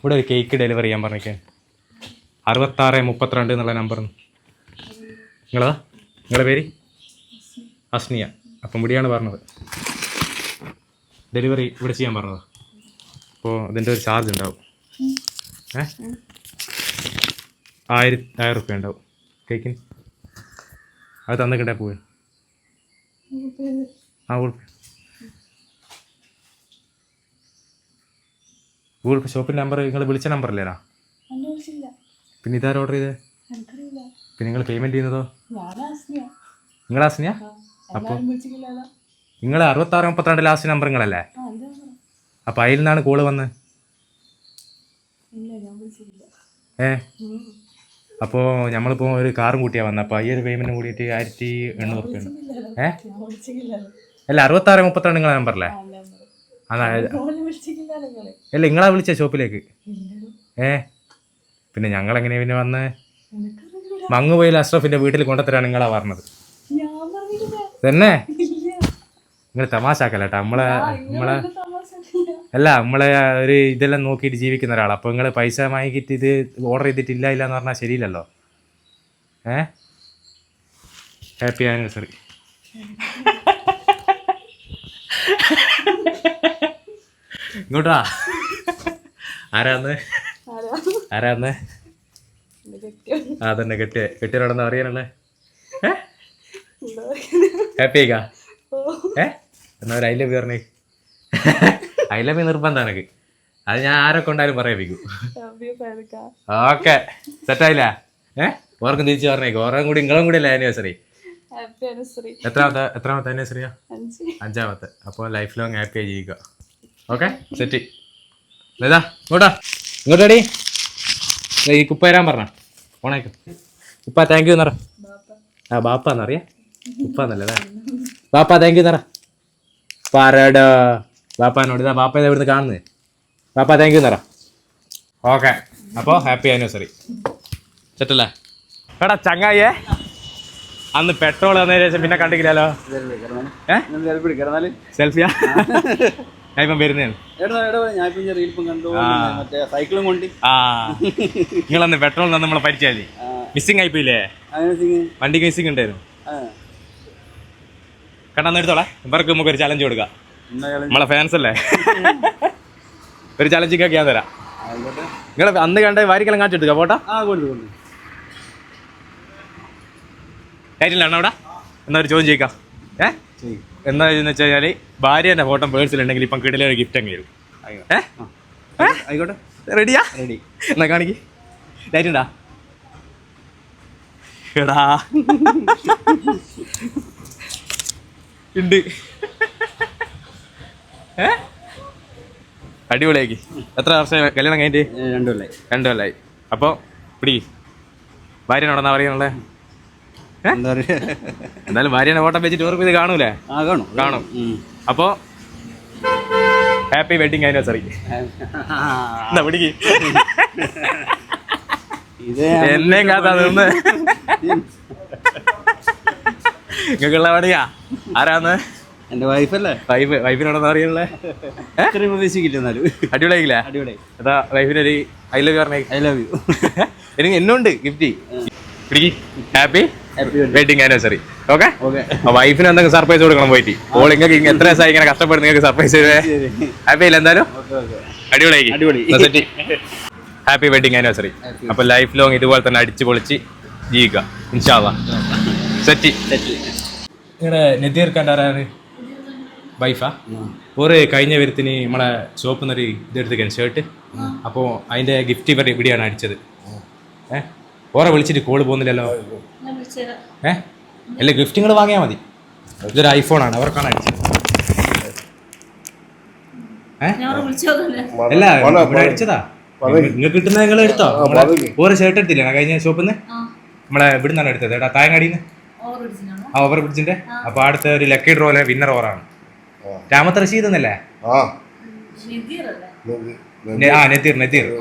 ഇവിടെ ഒരു cake delivery ചെയ്യാൻ പറഞ്ഞേക്കേ അറുപത്താറ് മുപ്പത്തിരണ്ട് എന്നുള്ള നമ്പർ നിങ്ങളതാ? നിങ്ങളുടെ പേര്? അസ്നിയ. അപ്പം ഇവിടെയാണ് പറഞ്ഞത്. ഡെലിവറി ഇവിടെ ചെയ്യാൻ പറഞ്ഞത്. അപ്പോൾ ഇതിന്റെ ഒരു ചാർജ് ഉണ്ടാവും. ഏ? ആയിരത്തി ആയിരം റുപ്യ ഉണ്ടാവും. കേക്കിന് അത് തന്നിക്കണ്ടേ പോയി ആ ഗൂഗിൾ പേ. ഗൂഗിൾ പേ ഷോപ്പിന്റെ നമ്പർ നിങ്ങൾ വിളിച്ച നമ്പർ അല്ലേടാ? പിന്നെ ഇതാരും ഓർഡർ ചെയ്തേ? പിന്നെ നിങ്ങൾ പേയ്മെന്റ് ചെയ്യുന്നതോ? നിങ്ങളാ സ്നിയ എല്ലാവരും വിളിച്ചിട്ടില്ല നിങ്ങൾ അറുപത്താറ് മുപ്പത്തിരണ്ട് ലാസ്റ്റ് നമ്പർ നിങ്ങളല്ലേ? അപ്പോൾ അതിൽ നിന്നാണ് കോൾ വന്നത് വിളിച്ചിട്ടില്ല. ഏ? അപ്പോൾ നമ്മളിപ്പോൾ ഒരു കാറും കൂട്ടിയാണ് വന്നത് അപ്പോൾ ഈ ഒരു പേയ്മെന്റ് കൂടിയിട്ട് ആയിരത്തി എണ്ണൂറ് റുപ്യ ഏ? അല്ല അറുപത്താറ് മുപ്പത്തിരണ്ട് നിങ്ങളെ നമ്പറല്ലേ അല്ല നിങ്ങളാ വിളിച്ച ഷോപ്പിലേക്ക്. ഏ? പിന്നെ ഞങ്ങൾ എങ്ങനെയാ പിന്നെ വന്ന്? മങ്ങു മങ്ങുപോയിൽ അഷ്റഫിന്റെ വീട്ടിൽ കൊണ്ടുത്തരാണ് നിങ്ങളാ പറഞ്ഞത്. തന്നെ? നിങ്ങൾ തമാശാക്കല്ലേട്ടാ നമ്മളെ നമ്മളെ അല്ല നമ്മളെ ഒരു ഇതെല്ലാം നോക്കിയിട്ട് ജീവിക്കുന്ന ഒരാൾ അപ്പോൾ നിങ്ങൾ പൈസ വാങ്ങിക്കിട്ട് ഇത് ഓർഡർ ചെയ്തിട്ടില്ല ഇല്ല എന്ന് പറഞ്ഞാൽ ശരിയില്ലല്ലോ. ഏ? ഹാപ്പി ആനിവേഴ്സറി ഇങ്ങോട്ടാ. ആരാന്ന്? ആരാ? ആരാന്ന്? ആ തന്നെ കെട്ടിയ. കെട്ടിയാണെന്ന് അറിയാനല്ലേ? ഹാപ്പി ആയിക്കാ? ഏ? എന്നാ ഒരു ഐ ലവ് പറഞ്ഞേ. ഐ ലവ് നിർബന്ധം എനക്ക്. അത് ഞാൻ ആരെ കൊണ്ടാലും പറയിപ്പിക്കും. ഓക്കെ. സെറ്റായില്ല ഏ? ഓർക്കും തിരിച്ചു പറഞ്ഞേക്കും ഓർക്കും കൂടി നിങ്ങളും കൂടി അല്ലേ ആനിവേഴ്സറി എത്രാമത്തെ എത്രാമത്തെ ആനിവേഴ്സറിയാ അഞ്ച്. അഞ്ചാമത്തെ. അപ്പോൾ ലൈഫ് ലോങ് ഹാപ്പി ആയി ജീവിക്കുക. Okay set. ഇതാ ഇങ്ങോട്ടാ. ഇങ്ങോട്ടടി ഈ കുപ്പ വരാൻ പറഞ്ഞ. ഓണായിക്കോ. ഉപ്പ താങ്ക് യു എന്നറ ആ ബാപ്പ എന്നറിയാ? ഉപ്പ എന്നല്ലേ ബാപ്പ താങ്ക് യു എന്നറ പാരട ബാപ്പാനോട് ഇതാ ബാപ്പ ഇവിടുന്ന് കാണുന്നത് ബാപ്പ താങ്ക് യു എന്നറ ഓക്കെ അപ്പോൾ ഹാപ്പി ആനിവേഴ്സറി സെറ്റല്ലേ? എടാ ചങ്ങായിയേ. അന്ന് പെട്രോൾ തന്നതിന് ശേഷം പിന്നെ കണ്ടിട്ടില്ലല്ലോ സെൽഫിയാ ഞാൻ ഇപ്പം വരുന്നതാണ് നിങ്ങളന്ന് പെട്രോൾ തന്നെ നമ്മളെ പരിചയല്ലേ മിസ്സിംഗ് ആയി സിംഗ് വണ്ടിക്ക് മിസ്സിംഗ് ഉണ്ടായിരുന്നു. കണ്ടാന്ന് എടുത്തോളെ ഇവർക്ക് നമുക്ക് ഒരു ചലഞ്ച് കൊടുക്കാം. നമ്മളെ ഫാൻസ് അല്ലേ? ഒരു ചലഞ്ച് ഒക്കെ ഞാൻ തരാം. നിങ്ങൾ അന്ന് കണ്ട വാരിക്കലം കാണിച്ചെടുക്കുക പോട്ടാ. ടൈറ്റിലാണ് അവിടെ? എന്നാ ഒരു ചോദ്യം ചെയ്യിക്കാം ഏ? എന്താ എന്ന് വെച്ച് കഴിഞ്ഞാൽ ഭാര്യന്റെ ഫോട്ടോ പേഴ്സിലുണ്ടെങ്കിൽ ഇപ്പം കിടലൊരു ഗിഫ്റ്റ് അങ്ങ് തരും ഏ? ആയിക്കോട്ടെ. റെഡിയാ റെഡി എന്നാ കാണിക്ക്. ലൈറ്റ് ഉണ്ടാ? എടാ. ഉണ്ട്. ഏ? അടിപൊളിയാക്കി. എത്ര വർഷം കല്യാണം കഴിഞ്ഞിട്ട്? രണ്ടുമല്ലേ രണ്ടു കൊല്ലായി. അപ്പോൾ പിടി. ഭാര്യനോടെന്നാ പറയുന്നുള്ളേ ഏ? എന്തായാലും ഭാര്യനെ ഫോട്ടോ വെച്ചിട്ട് ഓർപ്പ് ഇത് കാണൂലേ? കാണും. കാണും. അപ്പോ ഹാപ്പി വെഡിങ് ആനിവേഴ്സറി പിടിക്ക് ഇത് എന്നെയും കാത്താ നിന്ന്. നിങ്ങൾക്കുള്ള പണിയാ? ആരാന്ന്? എന്റെ വൈഫല്ലേ വൈഫ് വൈഫിനോടൊന്നും അറിയണല്ലേ പ്രതീക്ഷിക്കില്ല എന്നാലും. അടിപൊളിയായില്ലേ? അടിപൊളി അതാ വൈഫിനൊരു ഐ ലവ് യു പറഞ്ഞേ. ഐ ലവ് യു എനിക്ക് എന്നുണ്ട് gift happy wedding anniversary okay വൈഫിന് എന്തെങ്കിലും സർപ്രൈസ് കൊടുക്കണം പോയിട്ട്. ഓൾ നിങ്ങൾക്ക് ഇങ്ങ- എത്ര ദിവസമായി ഇങ്ങനെ കഷ്ടപ്പെട്ട് നിങ്ങൾക്ക് സർപ്രൈസ് ഹാപ്പി അല്ല എന്തായാലും? അടിപൊളിയായി അടിപൊളി. ഹാപ്പി വെഡിങ് ആനിവേഴ്സറി അപ്പൊ ലൈഫ് ലോങ് ഇതുപോലെ തന്നെ അടിച്ചു പൊളിച്ച് ജീവിക്കുക. ഇൻഷാല്ല സെറ്റ്. നിങ്ങളുടെ നദീർ കണ്ടാരാണ് വൈഫാ? ഒരു കഴിഞ്ഞ വരുത്തിന് നമ്മളെ ഷോപ്പിൽ നിന്നൊരു ഇതെടുത്തേക്കാണ് ഷർട്ട്. അപ്പോൾ അതിന്റെ ഗിഫ്റ്റ് ഇവർ ഇവിടെയാണ് അടിച്ചത്. ഏ? ഓറെ വിളിച്ചിട്ട് കോൾ പോകുന്നില്ലല്ലോ? ഏ? അല്ല ഗിഫ്റ്റുകൾ വാങ്ങിയാൽ മതി. ഇതൊരു ഐഫോണാണ് അവർക്കാണ് അടിച്ചത്. അല്ല ഇവിടെ അടിച്ചതാ. നിങ്ങൾക്ക് കിട്ടുന്ന നിങ്ങൾ എടുത്തോ? നമ്മളെ ഓരോ ഷർട്ട് എടുത്തില്ലേ? കഴിഞ്ഞ ഷോപ്പിൽ നിന്ന് ആ. നമ്മളെ ഇവിടെ നിന്നാണ് എടുത്തത്. എടാ തായങ്ങാടിയിൽ നിന്ന് ഓവർ വിളിച്ചിട്ടാണോ ആ ഓവർ ബ്രിഡ്ജിന്റെ അപ്പൊ അടുത്ത ഒരു ലക്കി ഡ്രോയിലെ വിന്നർ ഓവറാണ് രാമത്ത് റഷീദ് എന്നല്ലേ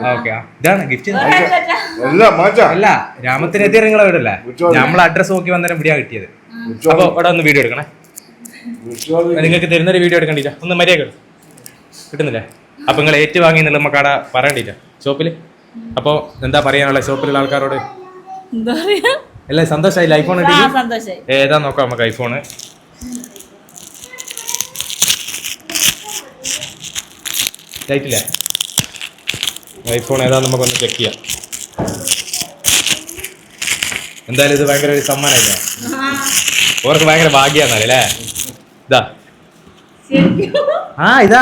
ആ ഓക്കെ. ഇതാണ് ഗിഫ്റ്റ് അല്ല രാമത്തിന് നെത്തീർ നിങ്ങളെ വീടല്ലേ? നമ്മളെ അഡ്രസ് നോക്കി വന്നേരം ഇവിടെയാ കിട്ടിയത്. അപ്പൊ ഇവിടെ ഒന്ന് വീഡിയോ എടുക്കണേ. നിങ്ങൾക്ക് തരുന്ന ഒരു വീഡിയോ എടുക്കണ്ടില്ല. ഒന്ന് മര്യാദ കിട്ടുന്നില്ലേ? അപ്പൊ നിങ്ങൾ ഏറ്റുവാങ്ങി എന്നുള്ള നമുക്ക് അവിടെ പറയണ്ടില്ല ഷോപ്പിൽ അപ്പോൾ എന്താ പറയാനുള്ള ഷോപ്പിലുള്ള ആൾക്കാരോട്? എല്ലാം സന്തോഷമായില്ല ഐഫോൺ ആ സന്തോഷായി. ഏതാ നോക്കാം നമുക്ക് ഐഫോണ് ലൈറ്റില്ല ഐഫോൺ ഏതാ നമുക്കൊന്ന് ചെക്ക് ചെയ്യാം. എന്തായാലും ഇത് ഭയങ്കര ഒരു സമ്മാനമല്ല ഓർക്ക് ഭയങ്കര ഭാഗ്യാന്നല്ലേ ഇതാ. ശരിക്കും? ആ ഇതാ.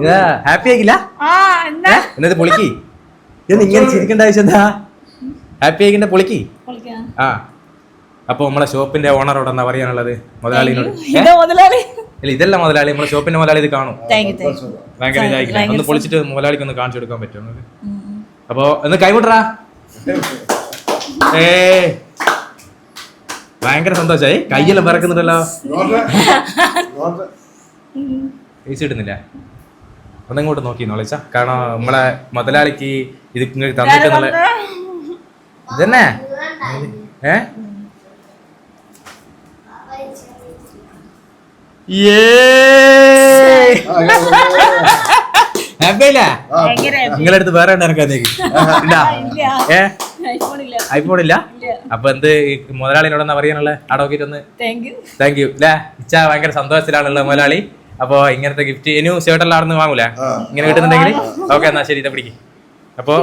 ഇതാ. ഹാപ്പി ആയിക്കില്ല? ആ എന്താ? എന്നത് പൊളിക്ക്? ഇതെന്ന് ഇങ്ങനെ ചിരിക്കേണ്ട ആവശ്യം എന്താ? ഹാപ്പി ആക്കിന്റെ പൊളിക്കി? ആ. അപ്പൊ നമ്മളെ ഷോപ്പിന്റെ ഓണറോട് എന്താ പറയാനുള്ളത്? മുതലാളിനോട്. ഇതാ മുതലാളി. ഇല്ല ഇതല്ല മുതലാളി നമ്മുടെ ഷോപ്പിന്റെ മുതലാളി ഇത് കാണും. ഭയങ്കര ഇതായിരിക്കും. ഒന്ന് പൊളിച്ചിട്ട് മുതലാളിക്ക് ഒന്ന് കാണിച്ചു കൊടുക്കാൻ പറ്റും അപ്പൊ ഒന്ന് കൈവിട്ടറാ ഏ. ഭയങ്കര സന്തോഷായി. കയ്യെല്ലാം പറക്കുന്നുണ്ടല്ലോ പൈസ ഇടുന്നില്ല. ഒന്നിങ്ങോട്ട് നോക്കി നോളിച്ച കാരണം നമ്മളെ മുതലാളിക്ക് ഇത് തന്നിട്ട് തന്നിട്ടെന്നുള്ള ഇതന്നെ? ഏ ഹാപ്പി അല്ലേ ഭയങ്കര നിങ്ങളുടെ അടുത്ത് വേറെ ഏ? ഐഫോൺ ഇല്ല. അപ്പൊ എന്ത് മുതലാളിനോട് എന്താ പറയാനുള്ളത് ആ നോക്കിയിട്ട് ഒന്ന്. താങ്ക് യു അല്ലേ ഇച്ച ഭയങ്കര സന്തോഷത്തിലാണുള്ളത് മുതലാളി. അപ്പൊ ഇങ്ങനത്തെ ഗിഫ്റ്റ് ഇനിയും ഷർട്ടെല്ലാം അവിടെ നിന്ന് വാങ്ങൂലേ ഇങ്ങനെ കിട്ടുന്നുണ്ടെങ്കിൽ? ഓക്കെ എന്നാ ശരി ഇതാ പിടിക്ക്. അപ്പോ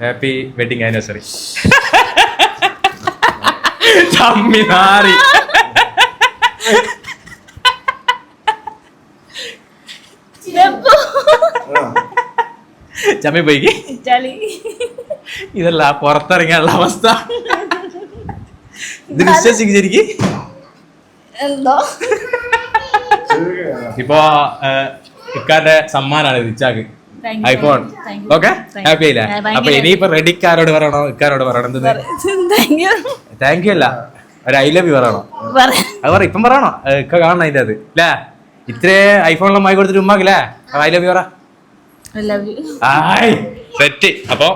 ഹാപ്പി വെഡിങ് ആനിവേഴ്സറി ചമ്മിനാറി ചമ്മി പോയി. ചളി ഇതല്ല പുറത്തിറങ്ങിയുള്ള അവസ്ഥ. ഇത് വിശ്വസിക്ക് ശരിക്ക്. എന്തോ? ഇപ്പൊ ഇക്കാന്റെ സമ്മാനാണ് ഇച്ചാക്ക്. ഐഫോൺ. ഓക്കെ? ഹാപ്പി ഭയങ്കര അപ്പൊ ഇനിയിപ്പോ റെഡിക്കാരോട് പറയണോ? ഇക്കാരോട് പറയണോ? താങ്ക് യു അല്ല. ഒരു ഐ ലവ് യു പറയണോ? അത് പറ ഇപ്പം പറയണോ? ഇക്ക കാണണം അതിന്റെ അത്. അല്ലേ ഇത്രേ ഐഫോണിലും വാങ്ങി കൊടുത്തിട്ട് ഉമ്മാക്കില്ലേ ഐ ലവ് യു പറ. സെറ്റ്. അപ്പൊ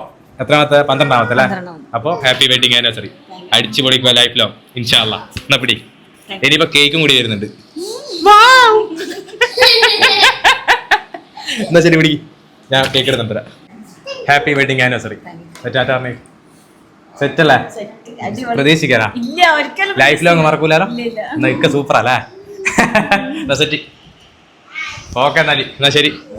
എത്രാമത്തെ? പന്ത്രണ്ടാമത്തെ അല്ലേ? പന്ത്രണ്ടാമത്തെ. അപ്പൊ ഹാപ്പി വെഡിങ് ആനിവേഴ്സറി. അടിച്ചു പൊളിക്കുക ലോങ് ഇൻഷാല്ല എന്നാ പിടി. ഇനിയിപ്പോ കേക്കും കൂടി വരുന്നുണ്ട്. എന്നാ ശരി പിടി. ഞാൻ കേക്ക് എടുത്തിട്ട് happy wedding anniversary. Tata set അല്ലേ പ്രതീക്ഷിക്കാനാ? ലൈഫ് ലോങ് ഇല്ല. എന്നാ ഇക്ക സൂപ്പർ അല്ലേ എന്നാ സെറ്റ്. ഓക്കെ എന്നാൽ എന്നാ ശരി.